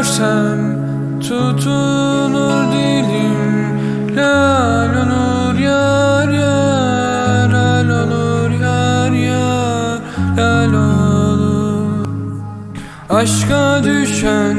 görsem tutulur dilim. Lal olur yar yar Lal olur yar yar Lal olur. Aşka düşen